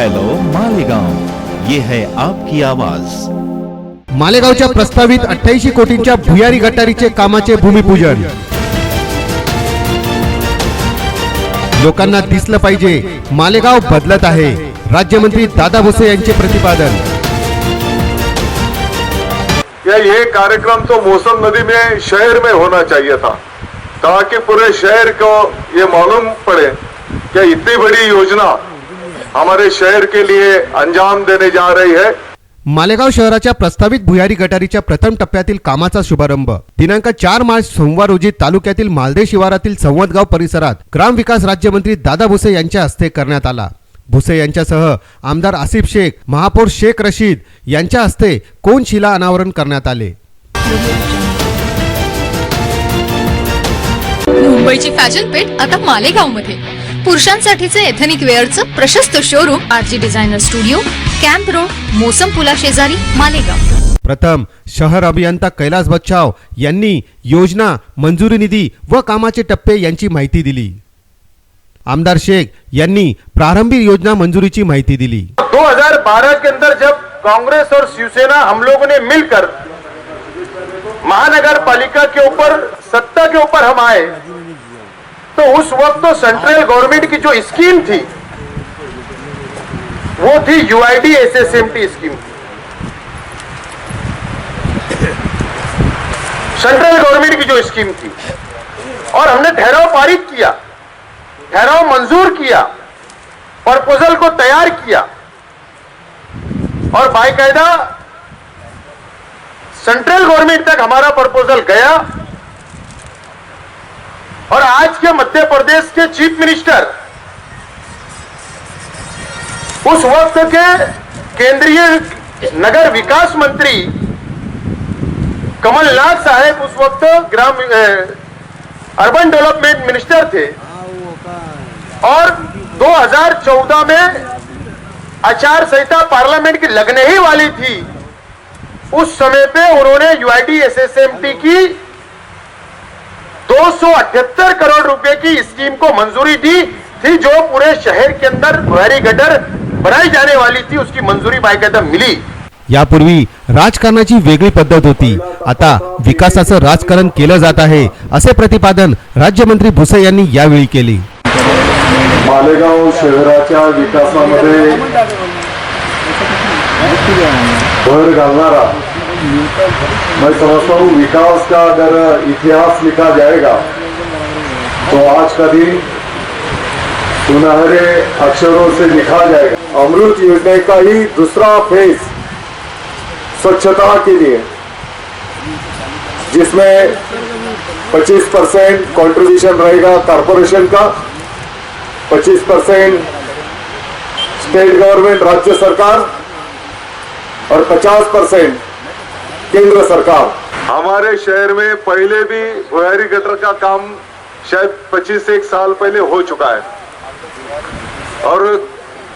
Hello Malegaon. ये है आपकी आवाज. मालेगावच्या प्रस्तावित अठ्ठ्याऐंशी कोटींच्या भुयारी गटारीचे कामाचे भूमिपूजन. लोकांना दिसलं पाहिजे मालेगाव बदलत आहे. राज्यमंत्री दादा भुसे यांचे प्रतिपादन. या ये कार्यक्रम तो मौसम नदी में शहर में होना चाहिए था ताकि पूरे शहर को ये मालूम पड़े कि इतनी बड़ी योजना हमारे शहर के लिए अंजाम देने जा रही है। मालेगाव शहराच्या प्रस्तावित भुयारी गटारीच्या प्रथम टप्प्यातील कामाचा शुभारंभ. दिनांक चार मार्च सोमवार रोजी तालुक्यातील मालदे शिवारातील संवतगाव परिसरात ग्रामविकास राज्यमंत्री दादा भुसे यांच्या हस्ते करण्यात आला. भुसे यांच्यासह आमदार आसिफ शेख महापौर शेख रशीद यांच्या हस्ते कोनशिला अनावरण करण्यात आले? मुंबईची फॅशन पेठ आता मालेगावमध्ये पुरुषांसाठीचे एथनिक वेअरचं प्रशस्त showroom RG designer studio camp road Mosam पुला शेजारी मालेगाव. प्रथम शहर अभियंता कैलास बच्छाव यांनी योजना मंजुरी निधी व कामाचे टप्पे यांची माहिती दिली. आमदार शेख यांनी प्रारंभी योजना मंजुरीची माहिती दिली. 2012 के अंदर जब कांग्रेस और शिवसेना हम लोगों ने मिलकर महानगर पालिका के ऊपर सत्ता के ऊपर हम आए तो उस वक्त तो सेंट्रल गवर्नमेंट की जो स्कीम थी, वो थी UID SSMT scheme central government की जो स्कीम थी। और हमने ठहराव पारित किया, ठहराव मंजूर किया प्रपोजल को तैयार किया। और बाकायदा सेंट्रल गवर्नमेंट तक हमारा प्रपोजल गया। और आज के मध्य प्रदेश के चीफ मिनिस्टर उस वक्त के केंद्रीय नगर विकास मंत्री कमलनाथ साहेब उस वक्त ग्राम अर्बन डेवलपमेंट मिनिस्टर थे। और 2014 में आचार संहिता पार्लियामेंट की लगने ही वाली थी। उस समय पे उन्होंने यूआईडी एसएसएमटी की 278 करोड़ रुपए की स्कीम को मंजूरी दी थी जो पूरे शहर के अंदर बुहारी गटर बनाई जाने वाली थी उसकी मंजूरी बाकायदा मिली। यापूर्वी राजकारणाची वेगळी पद्धत होती. आता विकासाचं राजकारण केलं जात आहे असे प्रतिपादन राज्यमंत्री भुसे यांनी यावेळी केले. मालेगाव शहराच्या विकासामध्ये भर घालणारा मैं समझता हूँ विकास का अगर इतिहास लिखा जाएगा तो आज का दिन सुनहरे अक्षरों से लिखा जाएगा। अमृत योजना का ही दूसरा फ़ेज़ स्वच्छता के लिए, जिसमें 25 परसेंट कॉन्ट्रीब्यूशन रहेगा कॉरपोरेशन का 25 परसेंट स्टेट गवर्नमेंट राज्य सरकार, और 50 परसेंट केंद्र सरकार। हमारे शहर में पहले भी भुयारी गटर का काम शायद 25 से एक साल पहले हो चुका है। और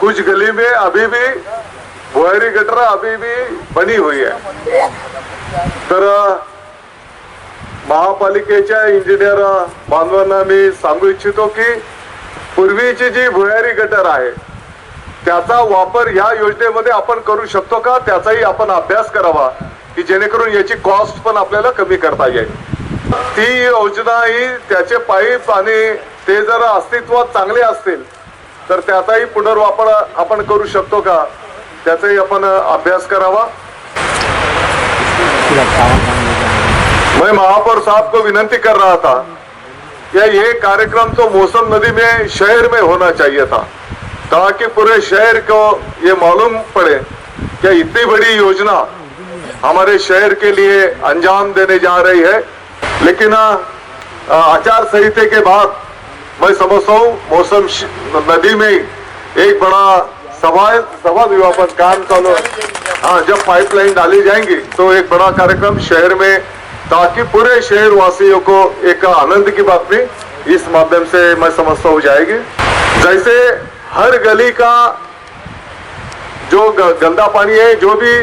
कुछ गली में अभी भी भुयारी गटर अभी भी बनी हुई है। तर महापालिकेच्या इंजिनियर बांधवांना मी सांगू इच्छितो की पूर्वीची जी भुयारी गटर आहे त्याचा वापर ह्या योजनेमध्ये आपण करू शकतो का? त्याचाही आपण अभ्यास करावा. की जेणेकरून याची कॉस्ट पण आपल्याला कमी करता येईल. ती योजना ही त्याचे पाईप आणि ते जर अस्तित्वात चांगले असतील तर त्याचाही पुनर्वापर आपण करू शकतो का? त्याचाही आपण अभ्यास करावा. मैं महापौर साहब को विनंती कर रहा था या ये कार्यक्रम तो मौसम नदी में शहर में होना चाहिए था ताकि पूरे शहर को ये मालूम पड़े कि इतनी बड़ी योजना हमारे शहर के लिए अंजाम देने जा रही है। लेकिन आचार संहिता के बाद मैं समझता हूँ, मौसम नदी में एक बड़ा सभा सभा विवापन काम चालू हाँ जब पाइपलाइन डाली जाएँगी तो एक बड़ा कार्यक्रम शहर में, ताकि पूरे शहर वासियों को एक आनंद की बात भी इस माध्यम से मैं समझता हूँ जाएगी। जैसे हर गली का जो गंदा पानी है, जो भी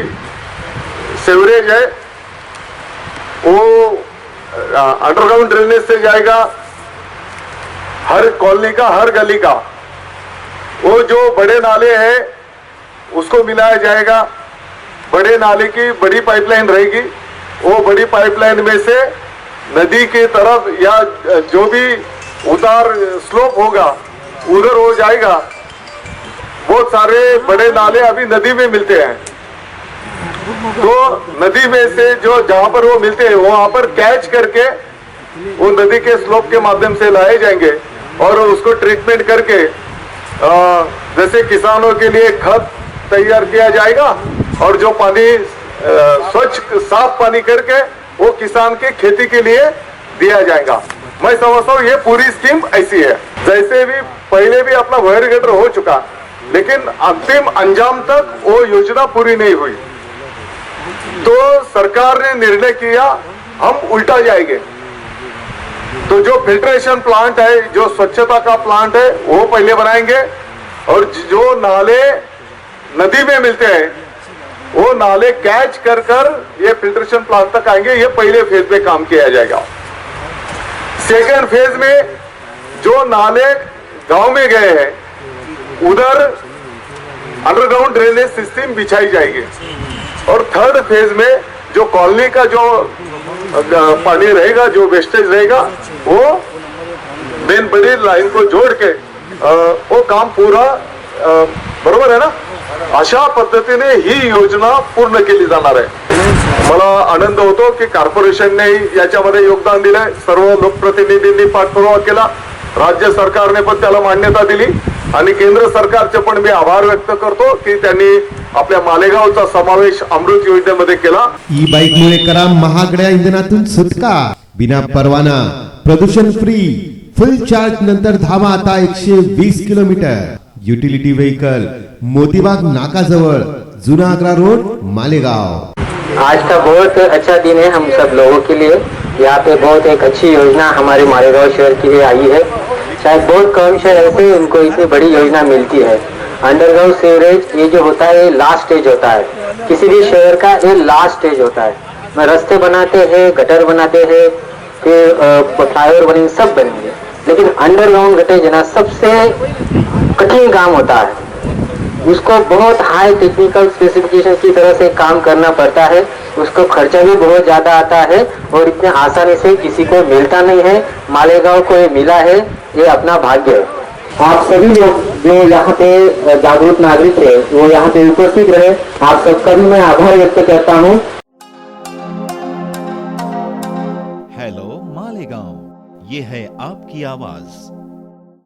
सीवरेज है, वो अंडरग्राउंड ड्रेनेज से जाएगा, हर कॉलोनी का, हर गली का। वो जो बड़े नाले हैं, उसको मिलाया जाएगा। बड़े नाले की बड़ी पाइपलाइन रहेगी। वो बड़ी पाइपलाइन में से नदी की तरफ़ या जो भी उतार स्लोप होगा, उधर हो जाएगा। बहुत सारे बड़े नाले अभी नदी में मिलते हैं। तो नदी में से जो जहाँ पर वो मिलते हैं वहाँ पर कैच करके वो नदी के स्लोप के माध्यम से लाए जाएँगे और उसको ट्रीटमेंट करके अ, जैसे किसानों के लिए खत तैयार किया जाएगा और जो पानी स्वच्छ साफ़ पानी करके वो किसान के खेती के लिए दिया जाएगा। मैं समझता हूँ ये पूरी स्कीम ऐसी है। जैसे भी पहले भी अपना वायर गटर हो चुका लेकिन अंतिम अंजाम तक वो योजना पूरी नहीं हुई। तो सरकार ने निर्णय किया, हम उल्टा जाएँगे। तो जो फिल्ट्रेशन प्लांट है, जो स्वच्छता का प्लांट है, वो पहले बनाएँगे और जो नाले नदी में मिलते हैं, वो नाले कैच कर कर ये फिल्ट्रेशन प्लांट तक आएँगे, ये पहले फ़ेज़ में काम किया जाएगा। सेकेंड फ़ेज़ में जो नाले गाँव में गए हैं, उधर अंडरग्राउंड ड्रेनेज सिस्टम बिछाई जाएगी। और थर्ड फेज में जो कॉलोनी का जो पानी रहेगा जो वेस्टेज रहेगा वो मेन बड़ी लाईन को जोड के वो काम पूरा बरोबर आहे ना? अशा पद्धतीने ही योजना पूर्ण केली जाणार आहे. मला आनंद होतो की कॉर्पोरेशनने याच्यामध्ये योगदान दिलंय. सर्व लोकप्रतिनिधींनी पाठपुरावा केला. राज्य सरकारने पण त्याला मान्यता दिली. आणि केंद्र सरकारचे पण मी आभार व्यक्त करतो की त्यांनी आपल्या मालेगावचा समावेश अमृत योजनेमध्ये केला. ई बाईक मुळे करा महागड्या इंधनातून सुटका. बिना परवाना. प्रदूषण फ्री फुल चार्ज नंतर धावा आता एकशे वीस किलोमीटर. युटिलिटी व्हेकल मोतीबाग नाकाजवळ. जुना आग्रा रोड मालेगाव. आज का बहुत अच्छा दिन है हम सब लोगों के लिए। यहाँ पे बहुत एक अच्छी योजना हमारे मालेगांव शहर के लिए आई है। शायद बहुत कम शहर ऐसे हैं, उनको इतनी बड़ी योजना मिलती है। अंडरग्राउंड सीवरेज ये जो होता है, ये लास्ट स्टेज होता है। किसी भी शहर का ये लास्ट स्टेज होता है। मैं रास्ते बनाते हैं, गटर बनाते हैं, फिर फ्लाईओवर बनेंगे सब बनेंगे। लेकिन अंडरग्राउंड गटर जना सबसे कठिन काम होता है, उसको बहुत हाई टेक्निकल स्पेसिफिकेशन की तरह से काम करना पड़ता है। उसको खर्चा भी बहुत ज़्यादा आता है और इतने आसानी से किसी को मिलता नहीं है। मालेगांव को ये मिला है, ये अपना भाग्य है। आप सभी लोग जो यहाँ पे जागरूक नागरिक रहे, वो यहाँ पे उपस्थित रहे। आप सबका भी मैं आभार व्यक्त करता हूँ। हेलो मालेगांव ये है आपकी आवाज़।